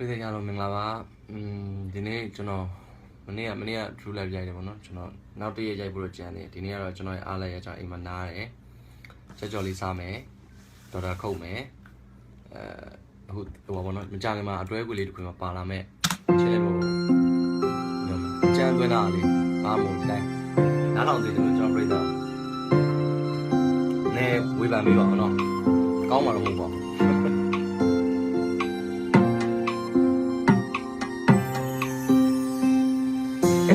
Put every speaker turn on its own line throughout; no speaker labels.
ပြည်သက်ကြတော့မင်္ဂလာပါอืมဒီနေ့ကျွန်တော်မနေ့ကမနေ့က True Live ရိုက်တယ်ပေါ့နော်ကျွန်တော်နောက်တစ်ရက်ရိုက်ဖို့တော့ကြံတယ်ဒီနေ့ကတော့ကျွန်တော်ရဲ့အားလိုက်ရကြောင်းအိမ်မှာနားတယ်ချက်ကြော်လေးစားမယ်ဒေါ်တာခုတ်မယ်အဲအခုဟိုပါပေါ့နော်မကြခင်မှာအတွဲကွေလေးတစ်ခွေမှာပါလာမဲ့ချက်လေးပေါ့ကြံသွင်းတာလေးအားမို့ဒီတိုင်းနားထောင်စီကျွန်တော်ကျွန်တော်ပြိတ္တာနဲဝေးပါမေးပါအောင်နော်ကောင်းမှာတော့မဟုတ်ပါဘူး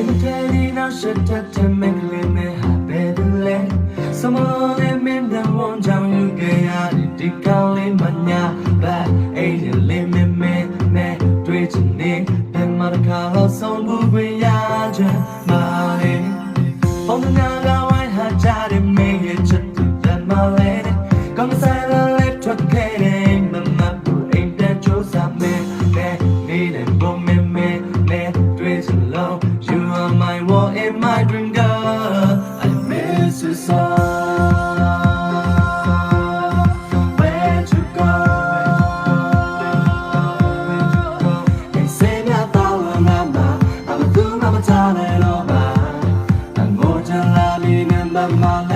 Daddy now shut up to make me me happy to let Some of them in the one down you get out the calling my nya but hey you let me me me do it to me then my car song move we are just my On the night I had to make it just that my lady Come say made my dream girl I miss you so Where to go They say me I follow mama I'm a do mama darling oh my I'm more than loving and mama